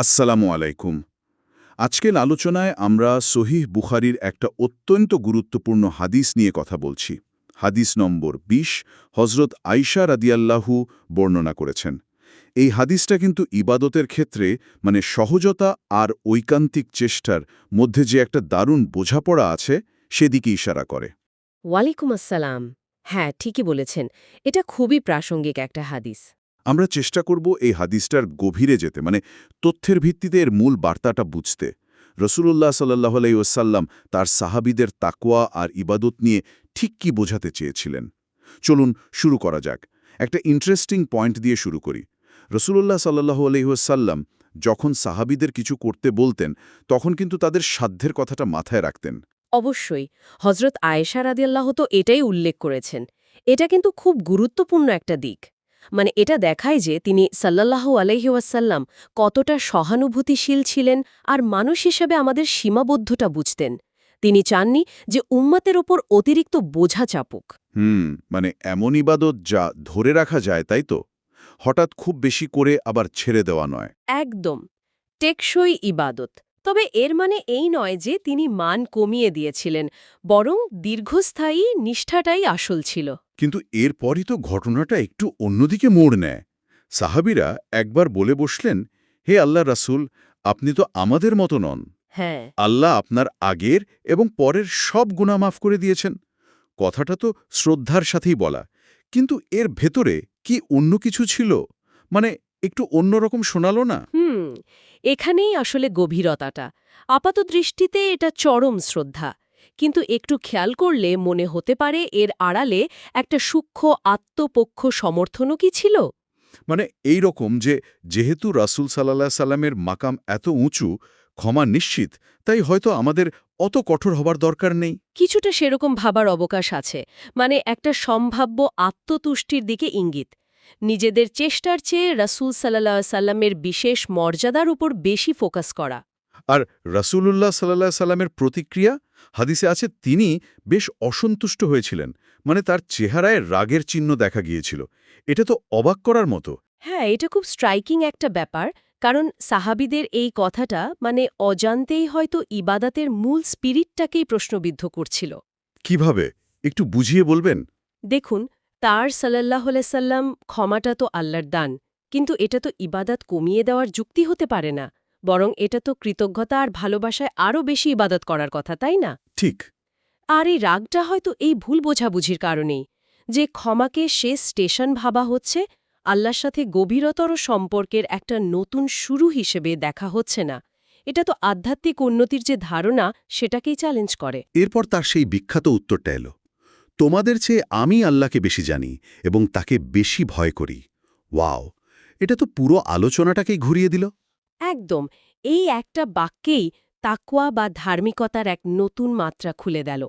আসসালামু আলাইকুম। আজকের আলোচনায় আমরা সহিহ বুখারির একটা অত্যন্ত গুরুত্বপূর্ণ হাদিস নিয়ে কথা বলছি। হাদিস নম্বর ২০ হজরত আইসা রাদিয়াল্লাহু বর্ণনা করেছেন। এই হাদিসটা কিন্তু ইবাদতের ক্ষেত্রে মানে সহজতা আর ঐকান্তিক চেষ্টার মধ্যে যে একটা দারুণ বোঝাপড়া আছে সেদিকে ইশারা করে। ওয়ালাইকুম আসসালাম। হ্যাঁ ঠিকই বলেছেন। এটা খুবই প্রাসঙ্গিক একটা হাদিস। আমরা চেষ্টা করব এই হাদিসটার গভীরে যেতে মানে তথ্যের ভিত্তিতে এর মূল বার্তাটা বুঝতে। রসুল্লাহ সাল্লাহ আলাইসাল্লাম তার সাহাবিদের তাকোয়া আর ইবাদত নিয়ে ঠিক কি বোঝাতে চেয়েছিলেন? চলুন শুরু করা যাক। একটা ইন্টারেস্টিং পয়েন্ট দিয়ে শুরু করি। রসুল্লাহ সাল্লাহ আলহিহাসাল্লাম যখন সাহাবিদের কিছু করতে বলতেন, তখন কিন্তু তাদের সাধ্যের কথাটা মাথায় রাখতেন। অবশ্যই হজরত আয়েশা রাদিয়াল্লাহ তো এটাই উল্লেখ করেছেন। এটা কিন্তু খুব গুরুত্বপূর্ণ একটা দিক। মানে এটা দেখায় যে তিনি সাল্লাল্লাহু আলহিউসাল্লাম কতটা সহানুভূতিশীল ছিলেন আর মানুষ হিসেবে আমাদের সীমাবদ্ধটা বুঝতেন। তিনি চাননি যে উম্মাতের ওপর অতিরিক্ত বোঝা চাপুক। হুম মানে এমন ইবাদত যা ধরে রাখা যায় তাই তো? হঠাৎ খুব বেশি করে আবার ছেড়ে দেওয়া নয়। একদম। টেকসই ইবাদত। তবে এর মানে এই নয় যে তিনি মান কমিয়ে দিয়েছিলেন বরং দীর্ঘস্থায়ী নিষ্ঠাটাই আসল ছিল। কিন্তু এরপরই তো ঘটনাটা একটু অন্যদিকে মোড় নেয়। সাহাবিরা একবার বলে বসলেন হে আল্লাহ রাসূল আপনি তো আমাদের মতো নন। হ্যাঁ। আল্লাহ আপনার আগের এবং পরের সব গুণা মাফ করে দিয়েছেন। কথাটা তো শ্রদ্ধার সাথেই বলা। কিন্তু এর ভেতরে কি অন্য কিছু ছিল? মানে একটু অন্যরকম শোনালো না? হুম এখানেই আসলে গভীরতাটা। আপাত দৃষ্টিতে এটা চরম শ্রদ্ধা। কিন্তু একটু খেয়াল করলে মনে হতে পারে এর আড়ালে একটা সূক্ষ্ম আত্মপক্ষ সমর্থনও কি ছিল? মানে এই রকম যে যেহেতু রাসূল সাল্লাহ সাল্লামের মাকাম এত উঁচু ক্ষমা নিশ্চিত তাই হয়তো আমাদের অত কঠোর হবার দরকার নেই। কিছুটা সেরকম ভাবার অবকাশ আছে। মানে একটা সম্ভাব্য আত্মতুষ্টির দিকে ইঙ্গিত। নিজেদের চেষ্টার চেয়ে রাসূল সাল্লাহ সাল্লামের বিশেষ মর্যাদার উপর বেশি ফোকাস করা। আর রাসূলুল্লাহ সাল্লাহ সাল্লামের প্রতিক্রিয়া? হাদিসে আছে তিনি বেশ অসন্তুষ্ট হয়েছিলেন মানে তার চেহারায় রাগের চিহ্ন দেখা গিয়েছিল। এটা তো অবাক করার মতো। হ্যাঁ এটা খুব স্ট্রাইকিং একটা ব্যাপার কারণ সাহাবিদের এই কথাটা মানে অজান্তেই হয়তো ইবাদাতের মূল স্পিরিটটাকেই প্রশ্নবিদ্ধ করছিল। কীভাবে? একটু বুঝিয়ে বলবেন? দেখুন তার সাল্লাহ সাল্লাম ক্ষমাটা তো আল্লাহর দান কিন্তু এটা তো ইবাদাত কমিয়ে দেওয়ার যুক্তি হতে পারে না বরং এটা তো কৃতজ্ঞতা আর ভালোবাসায় আরও বেশি ইবাদত করার কথা তাই না? ঠিক। আর এই রাগটা হয়তো এই ভুল বোঝাবুঝির কারণেই যে ক্ষমাকে শেষ স্টেশন ভাবা হচ্ছে আল্লাহর সাথে গভীরতর সম্পর্কের একটা নতুন শুরু হিসেবে দেখা হচ্ছে না এটা তো আধ্যাত্মিক উন্নতির যে ধারণা সেটাকেই চ্যালেঞ্জ করে। এরপর তার সেই বিখ্যাত উত্তরটা এলো। তোমাদের চেয়ে আমি আল্লাহকে বেশি জানি এবং তাকে বেশি ভয় করি। ওয়াও এটা তো পুরো আলোচনাটাকেই ঘুরিয়ে দিল। একদম এই একটা বাক্যেই তাকুয়া বা ধার্মিকতার এক নতুন মাত্রা খুলে দিল।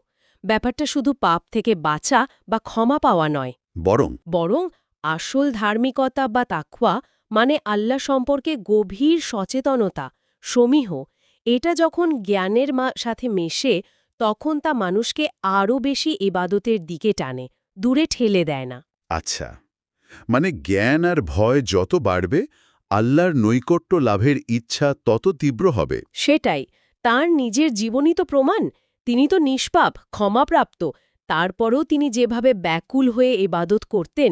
ব্যাপারটা শুধু পাপ থেকে বাঁচা বা ক্ষমা পাওয়া নয়। বরং বরং আসল ধার্মিকতা বা তাকুয়া মানে আল্লাহ সম্পর্কে গভীর সচেতনতা সমীহ। এটা যখন জ্ঞানের সাথে মেশে তখন তা মানুষকে আরও বেশি ইবাদতের দিকে টানে দূরে ঠেলে দেয় না। আচ্ছা মানে জ্ঞান আর ভয় যত বাড়বে আল্লাহর নৈকট্য লাভের ইচ্ছা তত তীব্র হবে। সেটাই তার নিজের জীবনই তো প্রমাণ তিনি তো নিষ্পাপ ক্ষমাপ্রাপ্ত তারপরও তিনি যেভাবে ব্যাকুল হয়ে এবাদত করতেন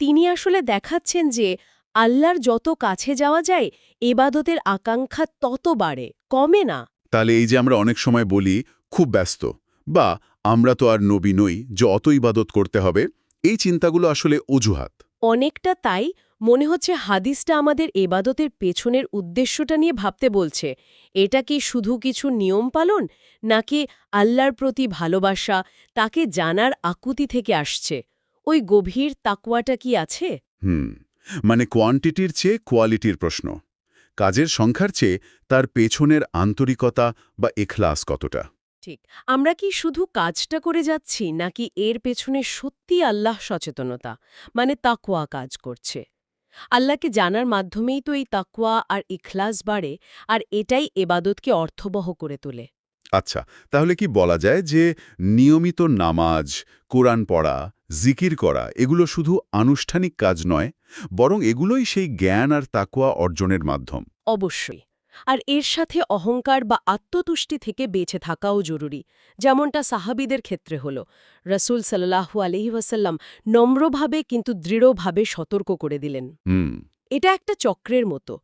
তিনি আসলে দেখাচ্ছেন যে আল্লাহর যত কাছে যাওয়া যায় এবাদতের আকাঙ্ক্ষা তত বাড়ে কমে না। তাহলে এই যে আমরা অনেক সময় বলি খুব ব্যস্ত। বা আমরা তো আর নবী নই যে অত ইবাদত করতে হবে এই চিন্তাগুলো আসলে অজুহাত। অনেকটা তাই মনে হচ্ছে হাদিসটা আমাদের এবাদতের পেছনের উদ্দেশ্যটা নিয়ে ভাবতে বলছে। এটা কি শুধু কিছু নিয়ম পালন নাকি আল্লাহর প্রতি ভালোবাসা তাকে জানার আকুতি থেকে আসছে? ওই গভীর তাকওয়াটা কি আছে? হুম মানে কোয়ান্টিটির চেয়ে কোয়ালিটির প্রশ্ন। কাজের সংখ্যার চেয়ে তার পেছনের আন্তরিকতা বা এখলাস কতটা? ঠিক। আমরা কি শুধু কাজটা করে যাচ্ছি নাকি এর পেছনে সত্যি আল্লাহ সচেতনতা? মানে তাকওয়া কাজ করছে। আল্লাহকে জানার মাধ্যমেই তো এই তাকওয়া আর ইখলাস বাড়ে আর এটাই এবাদতকে অর্থবহ করে তোলে। আচ্ছা তাহলে কি বলা যায় যে নিয়মিত নামাজ কোরআন পড়া জিকির করা এগুলো শুধু আনুষ্ঠানিক কাজ নয় বরং এগুলোই সেই জ্ঞান আর তাকুয়া অর্জনের মাধ্যম? অবশ্যই। আর এর সাথে অহংকার বা আত্মতুষ্টি থেকে বেঁচে থাকাও জরুরি যেমনটা সাহাবিদের ক্ষেত্রে হল। রসুল সাল্লাহু আলহি ওয়াসাল্লাম নম্রভাবে কিন্তু দৃঢ়ভাবে সতর্ক করে দিলেন। এটা একটা চক্রের মতো।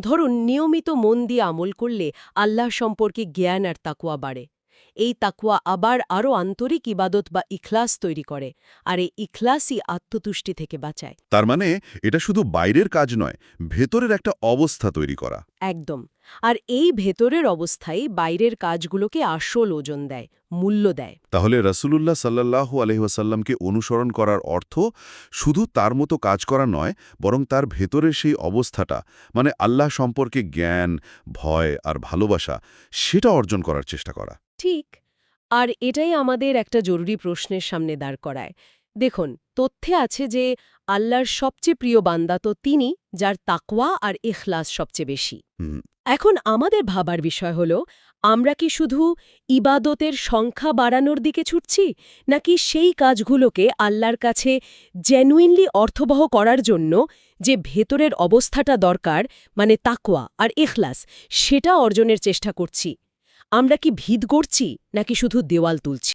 ধরুন নিয়মিত মন দিয়ে আমল করলে আল্লাহ সম্পর্কে জ্ঞান আর তাকুয়া বাড়ে। এই তাকুয়া আবার আরও আন্তরিক ইবাদত বা ইখলাস তৈরি করে আর এই ইখলাসই আত্মতুষ্টি থেকে বাঁচায়। তার মানে এটা শুধু বাইরের কাজ নয় ভেতরের একটা অবস্থা তৈরি করা। একদম। আর এই ভেতরের অবস্থায় বাইরের কাজগুলোকে আসল ওজন দেয় মূল্য দেয়। তাহলে রসুলুল্লাহ সাল্লাহু আলহিহাসাল্লামকে অনুসরণ করার অর্থ শুধু তার মতো কাজ করা নয় বরং তার ভেতরের সেই অবস্থাটা মানে আল্লাহ সম্পর্কে জ্ঞান ভয় আর ভালোবাসা সেটা অর্জন করার চেষ্টা করা। ঠিক? আর এটাই আমাদের একটা জরুরি প্রশ্নের সামনে দাঁড় করায়। দেখুন তথ্যে আছে যে আল্লাহর সবচেয়ে প্রিয় বান্দা তো তিনি যার তাকওয়া আর ইখলাস সবচেয়ে বেশি। এখন আমাদের ভাবার বিষয় হল আমরা কি শুধু ইবাদতের সংখ্যা বাড়ানোর দিকে ছুটছি নাকি সেই কাজগুলোকে আল্লাহর কাছে জেনুইনলি অর্থবহ করার জন্য যে ভেতরের অবস্থাটা দরকার মানে তাকওয়া আর ইখলাস সেটা অর্জনের চেষ্টা করছি? আমরা কি ভিত গড়ছি নাকি শুধু দেওয়াল তুলছি?